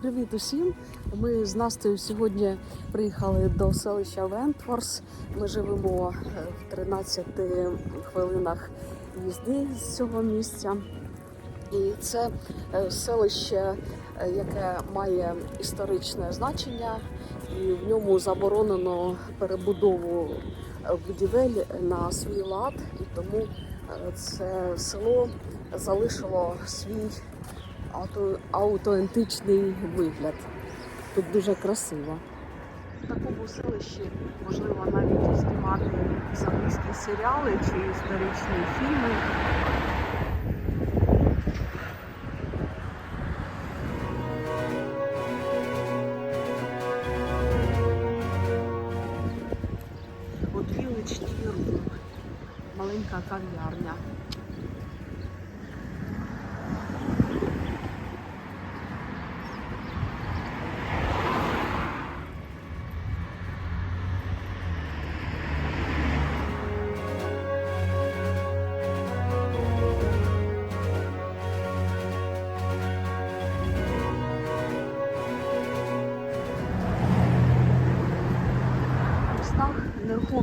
Привіт усім! Ми з Настею сьогодні приїхали до селища Вентворс. Ми живемо е, в 13 хвилинах їзди з цього місця. І це е, селище, е, яке має історичне значення, і в ньому заборонено перебудову будівель на свій лад, і тому це село залишило свій аутентичний вигляд. Тут дуже красиво. В такому селищі можливо навіть знімати замісні серіали чи історичні фільми.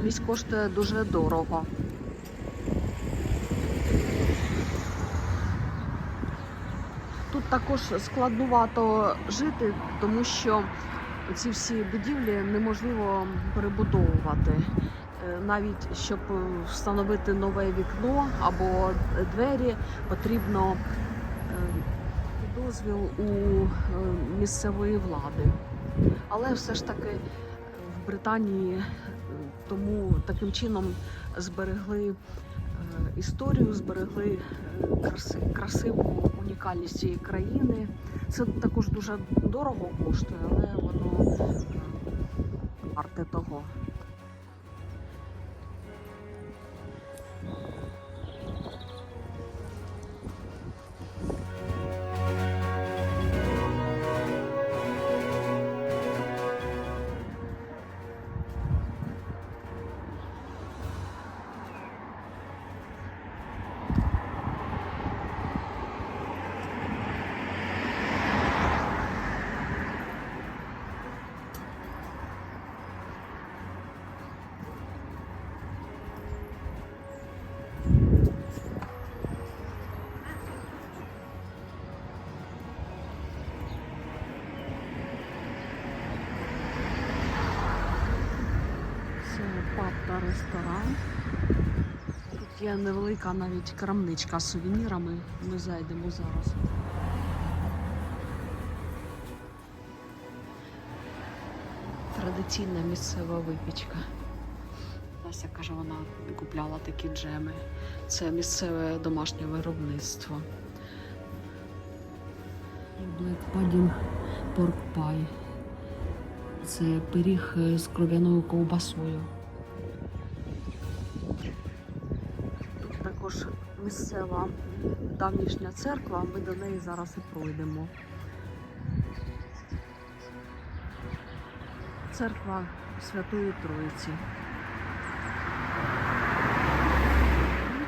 Нерухомість коштує дуже дорого. Тут також складнувато жити, тому що ці всі будівлі неможливо перебудовувати. Е, Навіть щоб встановити нове вікно або двері, потрібно е, дозвіл у е, місцевої влади. Але все ж таки в Британії тому таким чином зберегли е, історію, зберегли е, краси, красиву унікальність цієї країни. Це також дуже дорого коштує, але воно е, варте того. Ресторан. Тут є невелика навіть крамничка з сувенірами. Ми зайдемо зараз. Традиційна місцева випічка. Настя каже, вона купляла такі джеми. Це місцеве домашнє виробництво. Black Pudding Pork Pie. Це пиріг з кров'яною ковбасою. Також місцева давнішня церква, ми до неї зараз і пройдемо. Церква Святої Троїці.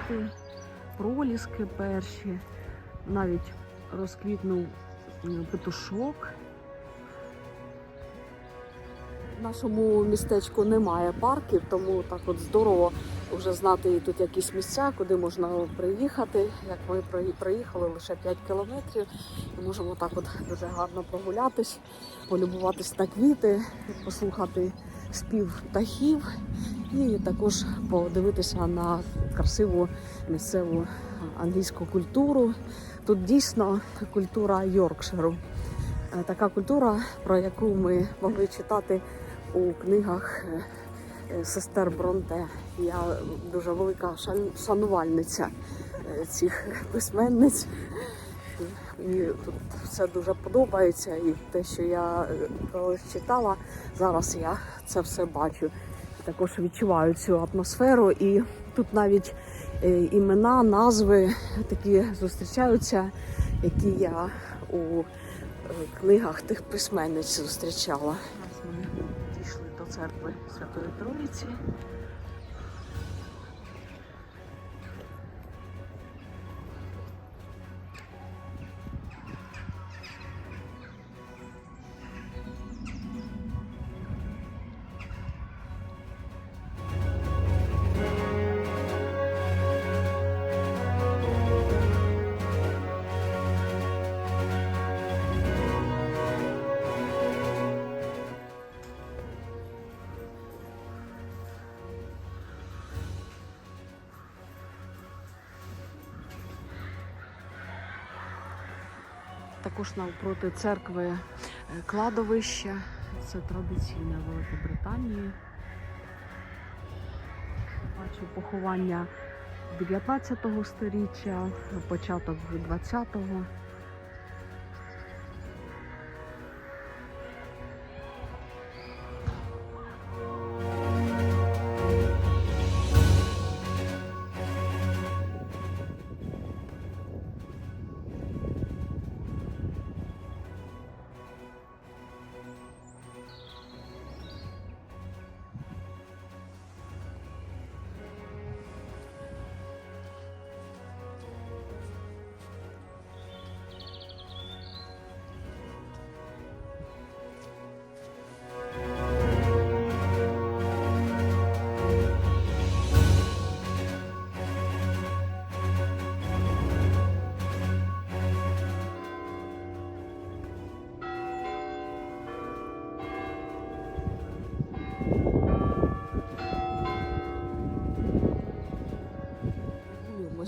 Квіти, проліски перші, навіть розквітнув петушок. Нашому містечку немає парків, тому так от здорово вже знати тут якісь місця, куди можна приїхати. Як ми приїхали лише 5 кілометрів, і можемо так от дуже гарно прогулятись, полюбуватись на квіти, послухати спів птахів і також подивитися на красиву місцеву англійську культуру. Тут дійсно культура Йоркширу. Е, Така культура, про яку ми могли читати у книгах е, е, сестер Бронте. Я дуже велика шан- шанувальниця е, цих письменниць. Мені тут все дуже подобається, і те, що я колись читала, зараз я це все бачу. Також відчуваю цю атмосферу. І тут навіть імена, назви такі зустрічаються, які я у книгах тих письменниць зустрічала. Церкви Святої Троїці. Також навпроти церкви е, кладовище. Це традиційне Великобританії. Бачу поховання 19 століття, початок 20-го.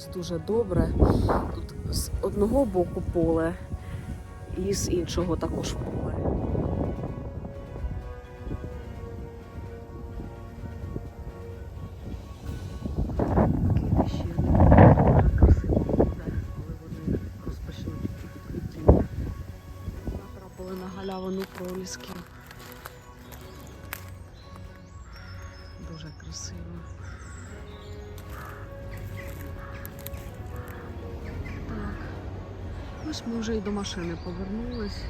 Ось дуже добре. Тут з одного боку поле і з іншого також поле. Коли вони розпочнуть квітіння. Натрапили на галявину пролісків. Ми вже і до машини повернулись.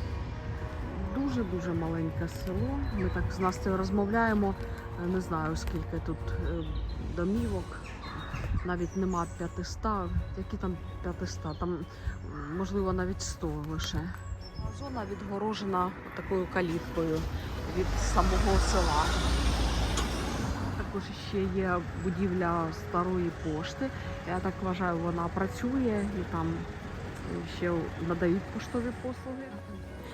Дуже-дуже маленьке село. Ми так з Настею розмовляємо. Е, Не знаю, скільки тут е, домівок. Навіть нема 500. Які там 500? Там, можливо, навіть 100 лише. Зона відгорожена такою каліткою від самого села. Також ще є будівля старої пошти. Я так вважаю, вона працює і там ще надають поштові послуги.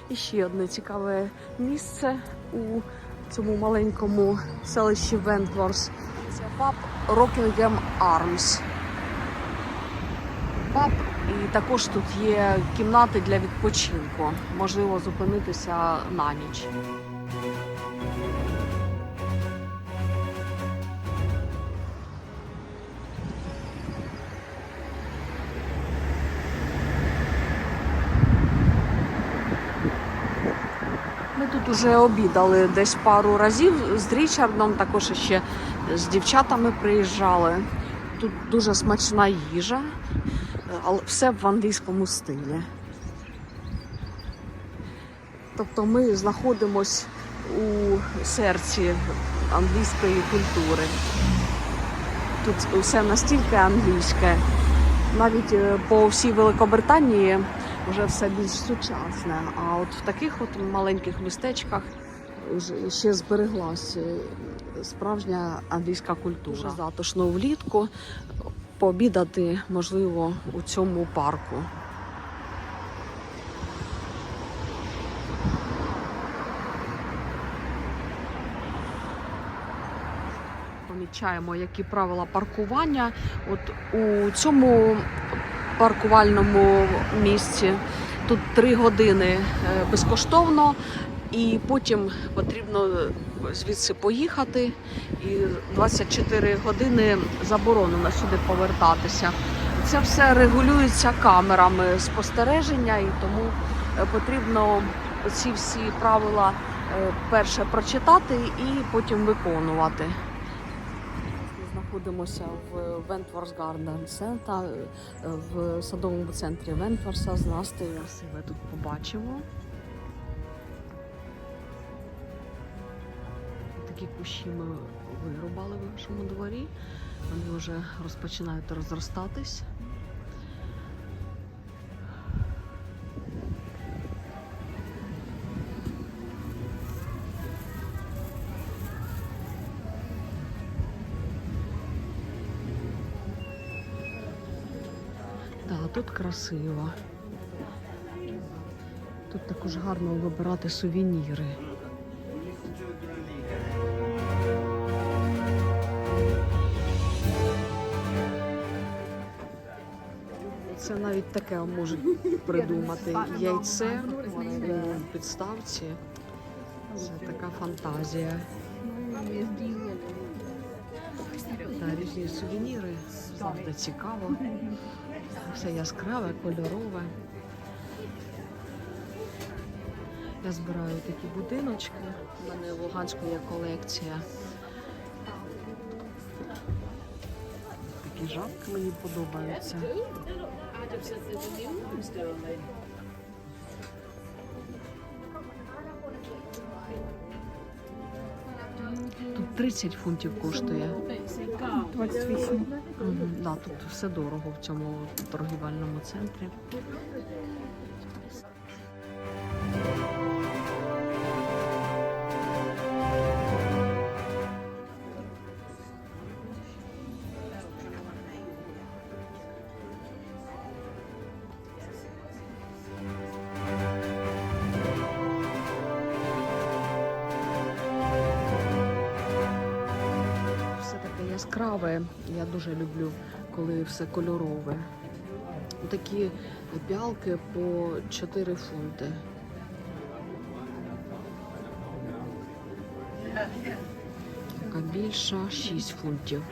І ще одне цікаве місце у цьому маленькому селищі Вентворс. Це паб Rockingham Arms. Паб, і також тут є кімнати для відпочинку. Можливо зупинитися на ніч. Уже обідали десь пару разів з Річардом, також ще з дівчатами приїжджали. Тут дуже смачна їжа, але все в англійському стилі. Тобто ми знаходимось у серці англійської культури. Тут все настільки англійське. Навіть е, по всій Великобританії вже все більш сучасне. А от в таких от маленьких містечках ще збереглась е, справжня англійська культура. Дуже затишно влітку пообідати можливо у цьому парку. Помічаємо, які правила паркування. От у цьому паркувальному місці тут три години е, безкоштовно, і потім потрібно звідси поїхати. І 24 години заборонено сюди повертатися. Це все регулюється камерами спостереження, і тому е, потрібно ці всі правила е, перше прочитати і потім виконувати. Знаходимося в Wentworth Garden Center, е, в садовому центрі Вентворса з Настею. Красиве тут побачимо. Такі кущі ми вирубали в нашому дворі. Вони вже розпочинають розростатись. Красиво. Тут також гарно вибирати сувеніри. Це навіть таке можуть придумати. Яйце у підставці. Це така фантазія. Та різні сувеніри. Завжди цікаво. Все яскраве, кольорове. Я збираю такі будиночки. У мене в Луганську є колекція. Такі жабки мені подобаються. Тут 30 фунтів коштує. 28. Угу. Да, тут все дорого в цьому торгівельному центрі. Яскраве. Я дуже люблю, коли все кольорове. Такі пялки по 4 фунти. Така більша 6 фунтів.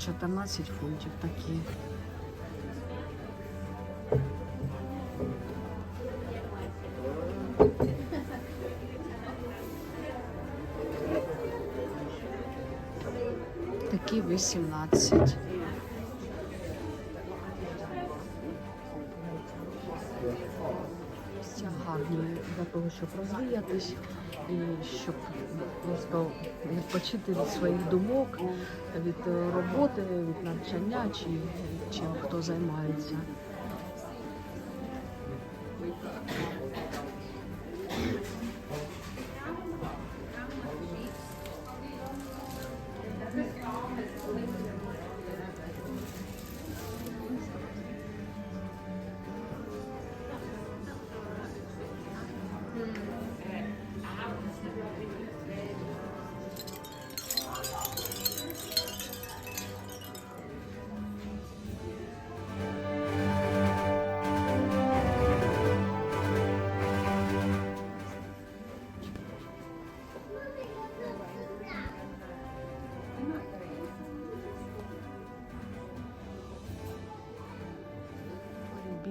14 фунтів такі. Такі 18. Місця гарні для того, щоб розвіятись і щоб просто відпочити від своїх думок, від роботи, від навчання чи чим хто займається.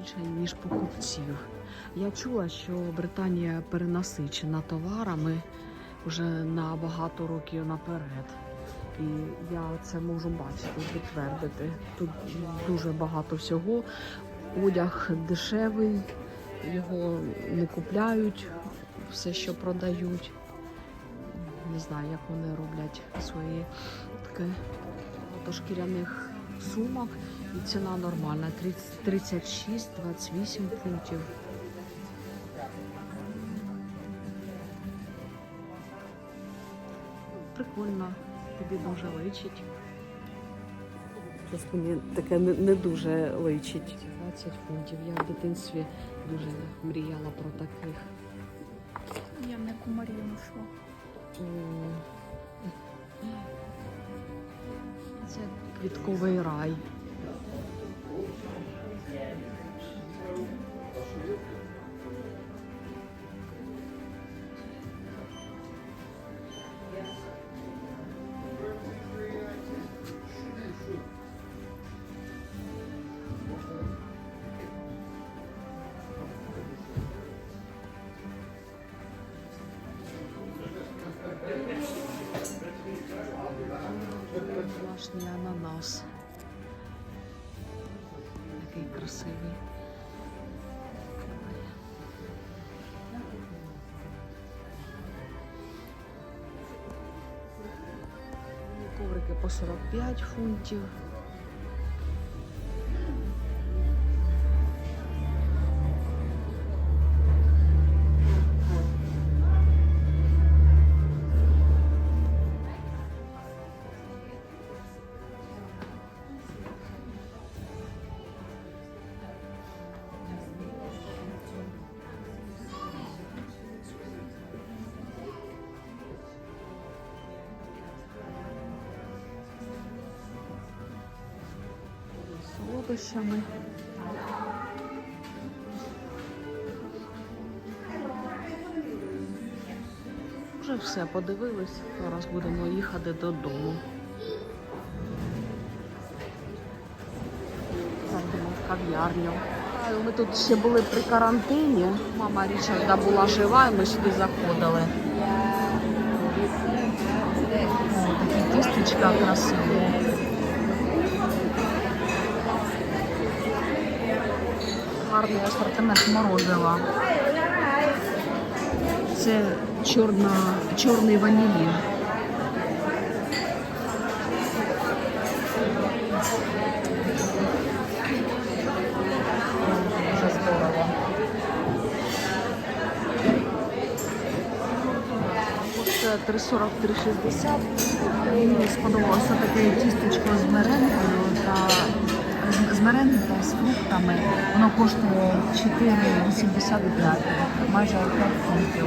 Більше ніж покупців. Я чула, що Британія перенасичена товарами вже на багато років наперед. І я це можу бачити, підтвердити. Тут дуже багато всього. Одяг дешевий, його не купляють, все, що продають. Не знаю, як вони роблять свої таке шкіряних сумок. І ціна нормальна 36-28 фунтів. Прикольно, тобі дуже личить. Щось мені таке не, не дуже личить. 20 фунтів. Я в дитинстві дуже мріяла про таких. Я на кумарі ношу. М. Це квітковий рай. Masz nie ananas. Красивий. Коврики по 45 фунтів. Солодощами. Вже все подивились. Зараз будемо їхати додому. Зайдемо в кав'ярню. Ми тут ще були при карантині. Мама Річарда була жива, і ми сюди заходили. Такі тістечка красиві. Гарний асортимент морозива. Це чорна, чорний здорово. Це 340-360. Мені сподобалося таке тістечко з меренгою та з- та з фруктами. Воно коштує 4,85, майже 5 фунтів.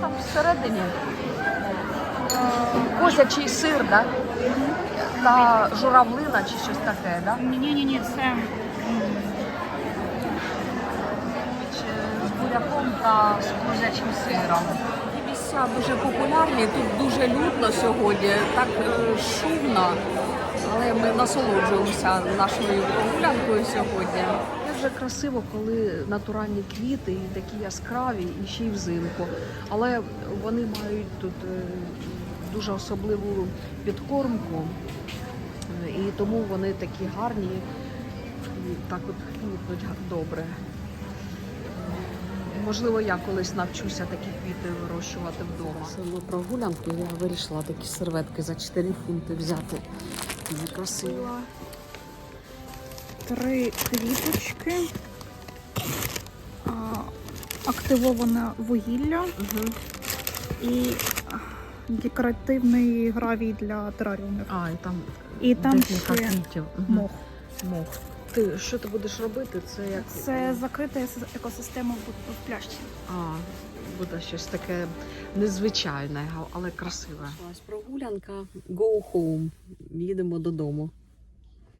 Там всередині? Козячий сир, да? Та журавлина чи щось таке, да? Ні, ні, ні, це Чи та з козячим сиром. Ці місця дуже популярні, тут дуже людно сьогодні, так е, шумно, але ми насолоджуємося нашою прогулянкою сьогодні. Дуже красиво, коли натуральні квіти і такі яскраві, і ще й взимку. Але вони мають тут е, дуже особливу підкормку, е, і тому вони такі гарні і так от квітнуть добре. Можливо, я колись навчуся такі квіти вирощувати вдома. Саме прогулянку я вирішила такі серветки за 4 фунти взяти. Красиво. три квіточки, а, активоване вугілля Угу. і декоративний гравій для тераріумів. А, і там, І там ще квітів. Мох. Мох. Ти що ти будеш робити? Це як Це закрита екосистема в, в пляшці. А, буде щось таке незвичайне, але красиве. Прогулянка Go home. Їдемо додому.